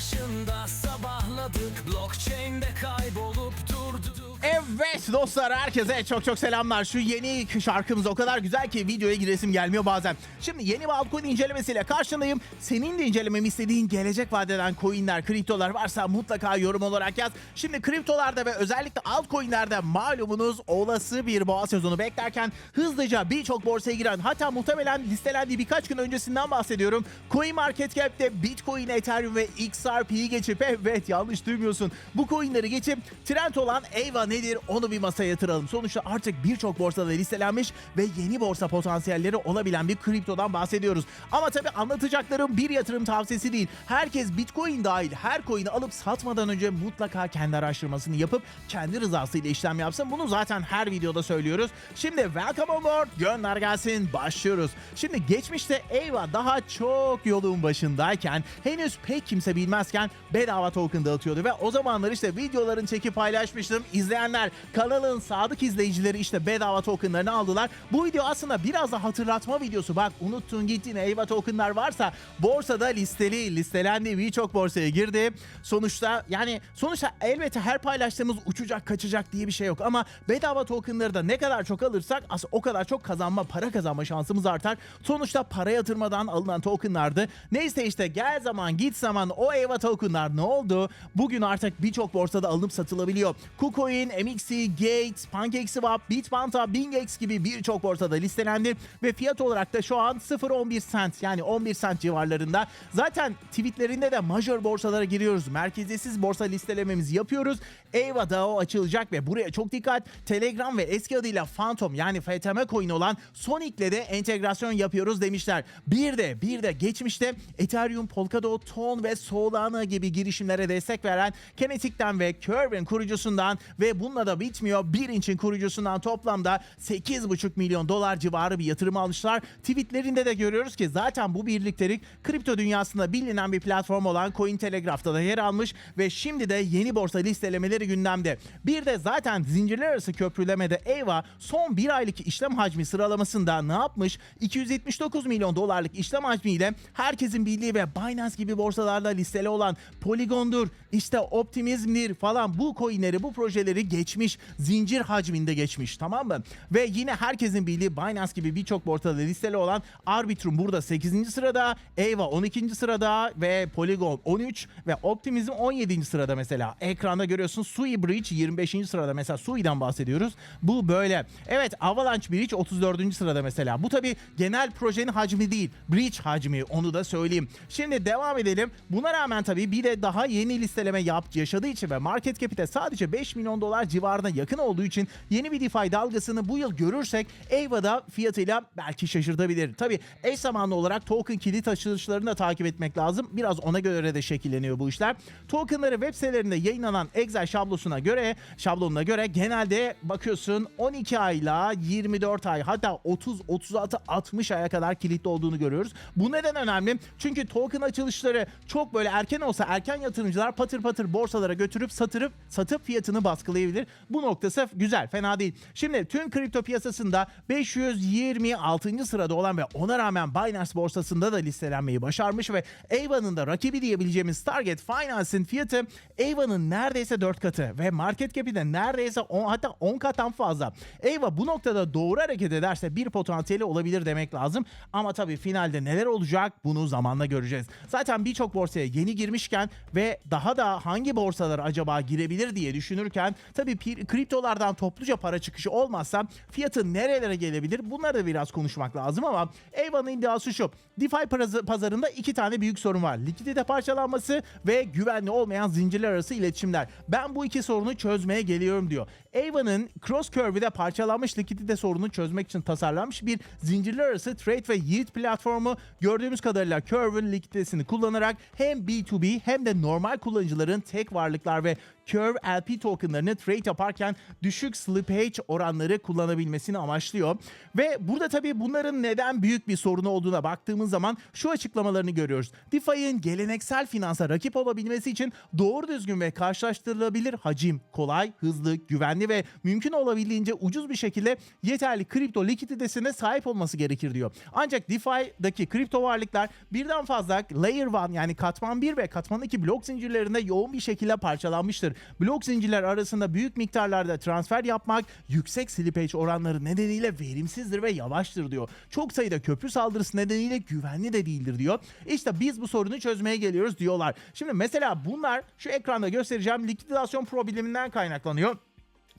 başında sabahladık Blockchain'de kaybolup durduk Evet dostlar herkese çok çok selamlar. Şu yeni şarkımız o kadar güzel ki videoya giresim gelmiyor bazen. Şimdi yeni bir altcoin incelemesiyle karşındayım. Senin de incelememi istediğin gelecek vadeden coinler, kriptolar varsa mutlaka yorum olarak yaz. Şimdi kriptolarda ve özellikle altcoinlerde malumunuz olası bir boğa sezonu beklerken hızlıca birçok borsaya giren hatta muhtemelen listelendiği birkaç gün öncesinden bahsediyorum. CoinMarketCap'te Bitcoin, Ethereum ve XRP'yi geçip evet yanlış duymuyorsun. Bu coinleri geçip trend olan EVA nedir onu bir masaya yatıralım. Sonuçta artık birçok borsada listelenmiş ve yeni borsa potansiyelleri olabilen bir kriptodan bahsediyoruz. Ama tabii anlatacaklarım bir yatırım tavsiyesi değil. Herkes Bitcoin dahil her coin'i alıp satmadan önce mutlaka kendi araştırmasını yapıp kendi rızasıyla işlem yapsın. Bunu zaten her videoda söylüyoruz. Şimdi welcome on board gönder gelsin başlıyoruz. Şimdi geçmişte EVA daha çok yolun başındayken henüz pek kimse bilmezken bedava token dağıtıyordu ve o zamanlar işte videoların çekip paylaşmıştım. İzleyenler kanalın sadık izleyicileri işte bedava tokenlarını aldılar. Bu video aslında biraz da hatırlatma videosu. Bak unuttun gittin EVA tokenlar varsa borsada listeli listelendi birçok borsaya girdi. Sonuçta yani sonuçta elbette her paylaştığımız uçacak kaçacak diye bir şey yok ama bedava tokenları da ne kadar çok alırsak aslında o kadar çok kazanma para kazanma şansımız artar. Sonuçta para yatırmadan alınan tokenlardı. Neyse işte gel zaman git zaman o EVA tokenlar ne oldu? Bugün artık birçok borsada alınıp satılabiliyor. KuCoin, MXC, Gates, PancakeSwap, Bitpanda, BingX gibi birçok borsada listelendi ve fiyat olarak da şu an 0.11 cent yani 11 cent civarlarında. Zaten tweetlerinde de major borsalara giriyoruz. Merkeziyetsiz borsa listelememizi yapıyoruz. EVA DAO açılacak ve buraya çok dikkat. Telegram ve eski adıyla Phantom yani FTM coin olan Sonic'le de entegrasyon yapıyoruz demişler. Bir de bir de geçmişte Ethereum, Polkadot, Ton ve Solana gibi girişimlere destek veren Kinetic'ten ve Curve'in kurucusundan ve bununla da bitmiyor. Bir inçin kurucusundan toplamda 8,5 milyon dolar civarı bir yatırım almışlar. Tweetlerinde de görüyoruz ki zaten bu birliktelik kripto dünyasında bilinen bir platform olan Cointelegraph'ta da yer almış ve şimdi de yeni borsa listelemeleri gündemde. Bir de zaten zincirler arası köprülemede EVA son bir aylık işlem hacmi sıralamasında ne yapmış? 279 milyon dolarlık işlem hacmiyle herkesin bildiği ve Binance gibi borsalarda listeli olan Polygon'dur, işte Optimizm'dir falan bu coinleri, bu projeleri geçmiş. Zincir hacminde geçmiş tamam mı? Ve yine herkesin bildiği Binance gibi birçok borsada listeli olan Arbitrum burada 8. sırada, EVA 12. sırada ve Polygon 13 ve Optimism 17. sırada mesela. Ekranda görüyorsun Sui Bridge 25. sırada mesela Sui'den bahsediyoruz. Bu böyle. Evet Avalanche Bridge 34. sırada mesela. Bu tabi genel projenin hacmi değil. Bridge hacmi onu da söyleyeyim. Şimdi devam edelim. Buna rağmen tabii bir de daha yeni listeleme yap yaşadığı için ve market cap'ite sadece 5 milyon dolar civarına yakın olduğu için yeni bir DeFi dalgasını bu yıl görürsek EVA'da fiyatıyla belki şaşırtabilir. Tabii eş zamanlı olarak token kilit açılışlarını da takip etmek lazım. Biraz ona göre de şekilleniyor bu işler. Tokenları web sitelerinde yayınlanan Excel şablosuna göre şablonuna göre genelde bakıyorsun 12 ayla 24 ay hatta 30 36 60 aya kadar kilitli olduğunu görüyoruz. Bu neden önemli? Çünkü token açılışları çok böyle erken olsa erken yatırımcılar patır patır borsalara götürüp satırıp satıp fiyatını baskılayabilir. Bu noktası güzel, fena değil. Şimdi tüm kripto piyasasında 526. sırada olan ve ona rağmen Binance borsasında da listelenmeyi başarmış ve EVA'nın da rakibi diyebileceğimiz Target Finance'in fiyatı EVA'nın neredeyse 4 katı ve market cap'i de neredeyse 10 hatta 10 kattan fazla. EVA bu noktada doğru hareket ederse bir potansiyeli olabilir demek lazım. Ama tabii finalde neler olacak bunu zamanla göreceğiz. Zaten birçok borsaya yeni girmişken ve daha da hangi borsalar acaba girebilir diye düşünürken tabii kriptolardan topluca para çıkışı olmazsa fiyatı nerelere gelebilir bunları da biraz konuşmak lazım ama EVA'nın iddiası şu. DeFi pazarında iki tane büyük sorun var. Likidite parçalanması ve güvenli olmayan zincirler arası iletişimler. Ben bu iki sorunu çözmeye geliyorum diyor. EVA'nın Cross Curve'de parçalanmış likidite sorununu çözmek için tasarlanmış bir zincirler arası trade ve yield platformu gördüğümüz kadarıyla Curve'ün likiditesini kullanarak hem B2B hem de normal kullanıcıların tek varlıklar ve Curve LP tokenlarını trade yaparken düşük slippage oranları kullanabilmesini amaçlıyor. Ve burada tabii bunların neden büyük bir sorunu olduğuna baktığımız zaman şu açıklamalarını görüyoruz. DeFi'nin geleneksel finansa rakip olabilmesi için doğru düzgün ve karşılaştırılabilir hacim, kolay, hızlı, güvenli ve mümkün olabildiğince ucuz bir şekilde yeterli kripto likiditesine sahip olması gerekir diyor. Ancak DeFi'daki kripto varlıklar birden fazla Layer 1 yani katman 1 ve katman 2 blok zincirlerinde yoğun bir şekilde parçalanmıştır. Blok zincirler arasında büyük miktarlarda transfer yapmak yüksek slippage oranları nedeniyle verimsizdir ve yavaştır diyor. Çok sayıda köprü saldırısı nedeniyle güvenli de değildir diyor. İşte biz bu sorunu çözmeye geliyoruz diyorlar. Şimdi mesela bunlar şu ekranda göstereceğim likidasyon probleminden kaynaklanıyor.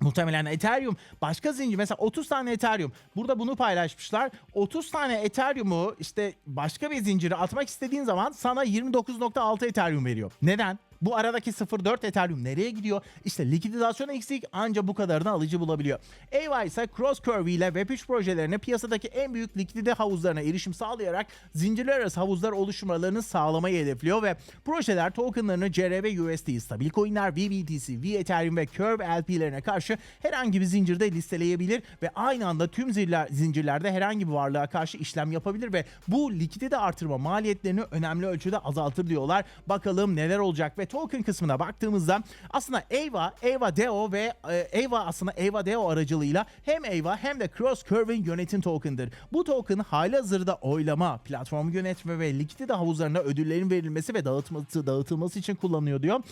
Muhtemelen Ethereum başka zincir mesela 30 tane Ethereum burada bunu paylaşmışlar. 30 tane Ethereum'u işte başka bir zincire atmak istediğin zaman sana 29.6 Ethereum veriyor. Neden? Bu aradaki 0.4 Ethereum nereye gidiyor? İşte likidasyon eksik ancak bu kadarını alıcı bulabiliyor. Ava ise Cross Curve ile Web3 projelerine piyasadaki en büyük likidite havuzlarına erişim sağlayarak zincirler arası havuzlar oluşturmalarını sağlamayı hedefliyor ve projeler tokenlarını CRV USD, stabil coinler, VBTC, V Ethereum ve Curve LP'lerine karşı herhangi bir zincirde listeleyebilir ve aynı anda tüm ziller, zincirlerde herhangi bir varlığa karşı işlem yapabilir ve bu likidite artırma maliyetlerini önemli ölçüde azaltır diyorlar. Bakalım neler olacak ve token kısmına baktığımızda aslında Ava, Ava Deo ve e, Ava aslında Ava Deo aracılığıyla hem Ava hem de Cross Curve'in yönetim token'dır. Bu token halihazırda oylama, platformu yönetme ve likidite havuzlarına ödüllerin verilmesi ve dağıtması, dağıtılması için kullanılıyor diyor.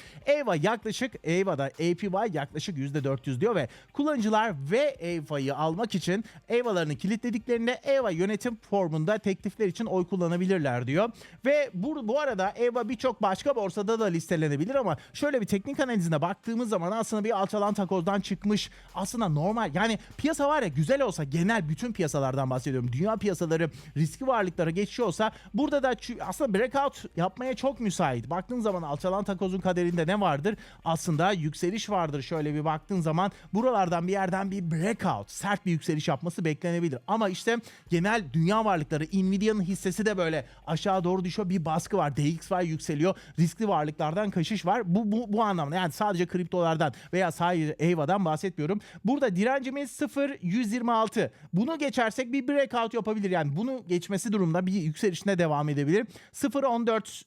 Ava yaklaşık Ava'da APY yaklaşık %400 diyor ve kullanıcılar ve Ava'yı almak için Ava'larını kilitlediklerinde Ava yönetim formunda teklifler için oy kullanabilirler diyor. Ve bu, bu arada Ava birçok başka borsada da listelenebilir ama şöyle bir teknik analizine baktığımız zaman aslında bir alçalan takozdan çıkmış aslında normal yani piyasa var ya güzel olsa genel bütün piyasalardan bahsediyorum. Dünya piyasaları riskli varlıklara geçiyorsa burada da aslında breakout yapmaya çok müsait. Baktığın zaman alçalan takozun kaderinde ne vardır? Aslında yükseliş vardır. Şöyle bir baktığın zaman buralardan bir yerden bir breakout, sert bir yükseliş yapması beklenebilir. Ama işte genel dünya varlıkları, Nvidia'nın hissesi de böyle aşağı doğru düşüyor. Bir baskı var. DXY yükseliyor. Riskli varlıklardan kaçış var. Bu, bu, bu anlamda yani sadece kriptolardan veya sadece EVA'dan bahsetmiyorum. Burada direncimiz 0.126. Bunu geçersek bir breakout yapabilir. Yani bunu geçmesi durumda bir yükselişine devam edebilir. 0.14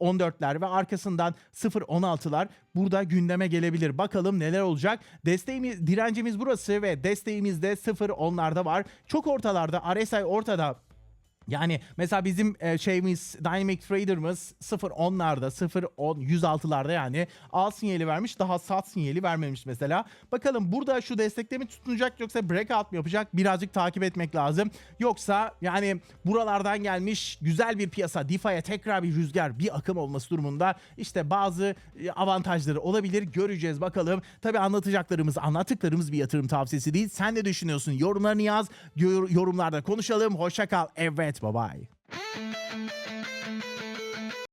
14'ler ve arkasından 0-16'lar burada gündeme gelebilir. Bakalım neler olacak. Desteğimiz, direncimiz burası ve desteğimiz de 0-10'larda var. Çok ortalarda, RSI ortada. Yani mesela bizim e, şeyimiz Dynamic Trader'ımız 0.10'larda 0.10 106'larda yani al sinyali vermiş daha sat sinyali vermemiş mesela. Bakalım burada şu destekte mi tutunacak yoksa breakout mu yapacak birazcık takip etmek lazım. Yoksa yani buralardan gelmiş güzel bir piyasa DeFi'ye tekrar bir rüzgar bir akım olması durumunda işte bazı e, avantajları olabilir göreceğiz bakalım. Tabi anlatacaklarımız anlattıklarımız bir yatırım tavsiyesi değil. Sen ne düşünüyorsun yorumlarını yaz Yor- yorumlarda konuşalım. Hoşça kal evet bye bye.